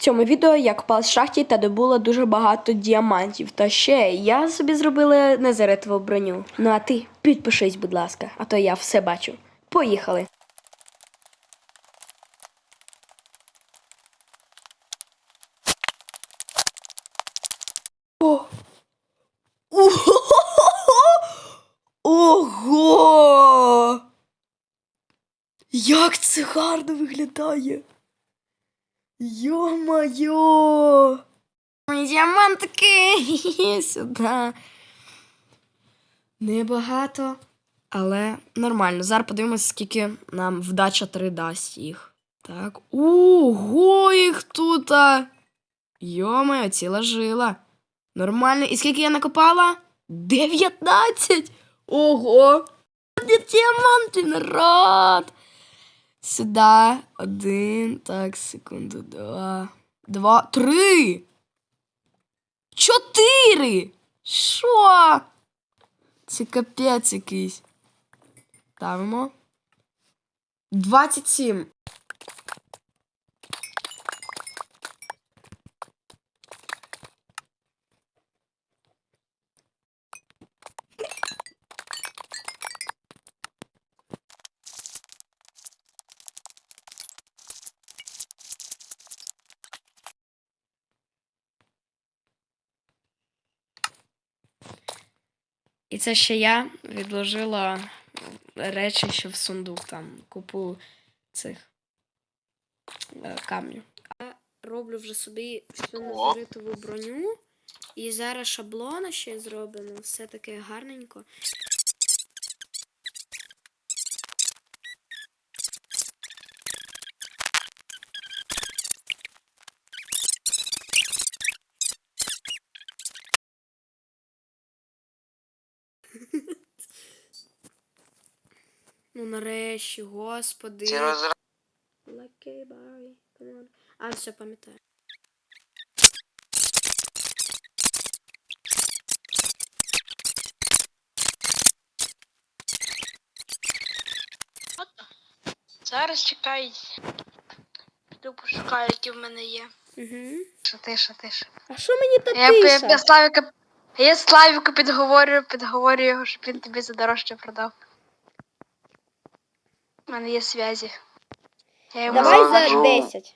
цьому відео я копала в шахті та добула дуже багато діамантів. Та ще я собі зробила незаретову броню. Ну а ти підпишись, будь ласка, а то я все бачу. Поїхали! О! Ого! Як це гарно виглядає! Йо-моє! Мої діамантики! Сюди. Небагато, але нормально. Зараз подивимося, скільки нам вдача 3 дасть їх. Так. Ого, їх тут! Йо-моє, ціла жила. Нормально. І скільки я накопала? 19! Ого! Діаманти, народ! Сюди. Один. Так, секунду. Два. Два. Три. Чотири. Що? Це капець якийсь. Ставимо. 27. Це ще я відложила речі, що в сундук там купу цих е, камнів. Я роблю вже собі всю незаритову броню. І зараз шаблони ще зробимо. Все таке гарненько. Ну нарешті, господи. Ці розра... Barry, come. А, все, пам'ятаю. Зараз чекай. Піду пошукаю, які в мене є. Угу. Що ти, що ти, що? А що мені та Я, я, я Славіка, я Славіку підговорю, підговорю його, щоб він тобі за дорожче продав. У мене є зв'язі. Я йому Давай за скажу. 10.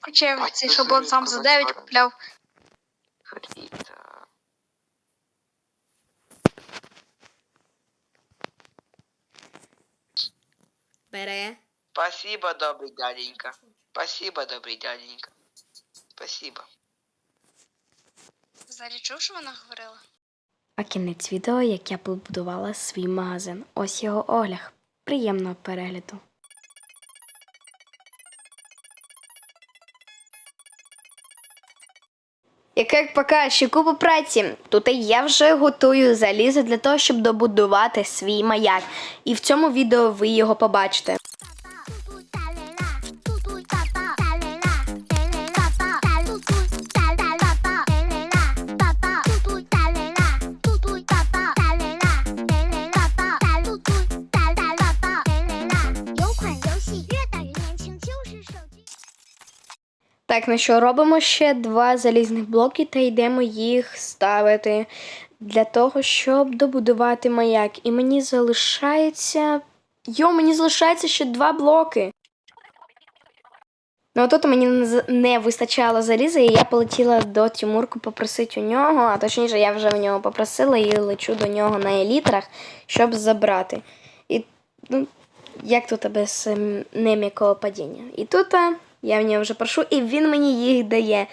Хоча я Бать, цей це шаблон ж сам за він 9 сказав. купляв. Фрита. Бере. Спасибо, добрый дяденька. Спасибо, добрый дяденька. Спасибо. Взагалі чув, що вона говорила? А кінець відео, як я побудувала свій магазин. Ось його огляд. Приємного перегляду. Як як поки ще купу праці, тут я вже готую залізо для того, щоб добудувати свій маяк. І в цьому відео ви його побачите. Так, ну що, робимо ще два залізних блоки та йдемо їх ставити для того, щоб добудувати маяк. І мені залишається. Йо, мені залишається ще два блоки. Ну, тут мені не вистачало заліза, і я полетіла до Тимурку попросити у нього, а точніше, я вже в нього попросила і лечу до нього на елітрах, щоб забрати. І ну, як тут без ем, немікого падіння? І тут а, я в нього вже прошу, і він мені їх дає.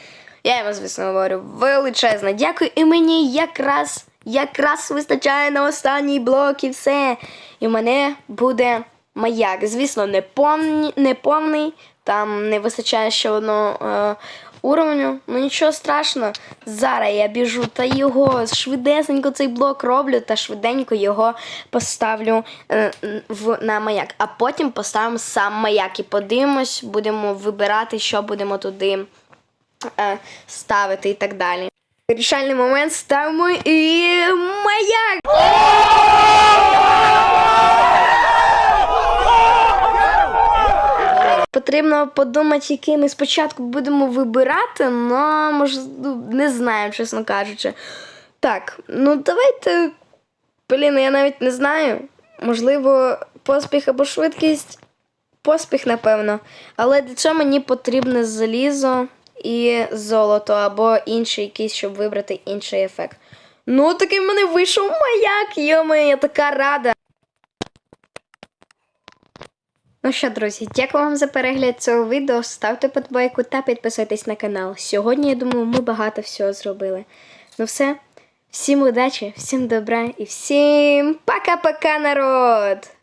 Я йому, звісно, говорю, величезне дякую, і мені якраз, якраз вистачає на останній блок і все. І в мене буде маяк. Звісно, не, повний, не повний, там не вистачає ще одного е, уровню. Ну нічого страшного. Зараз я біжу та його швидесенько цей блок роблю та швиденько його поставлю е, в, на маяк. А потім поставимо сам маяк і подивимось, будемо вибирати, що будемо туди е, ставити і так далі. Вирішальний момент ставимо і маяк! Потрібно подумати, який ми спочатку будемо вибирати, але може, ну, не знаю, чесно кажучи. Так, ну давайте. Блін, я навіть не знаю. Можливо, поспіх або швидкість. Поспіх, напевно. Але для цього мені потрібне залізо і золото, або інший якийсь, щоб вибрати інший ефект. Ну, такий в мене вийшов маяк, йоми, я така рада. Ну що, друзі, дякую вам за перегляд цього відео. Ставте подбайку та підписуйтесь на канал. Сьогодні, я думаю, ми багато всього зробили. Ну все, всім удачі, всім добра і всім пока-пока, народ!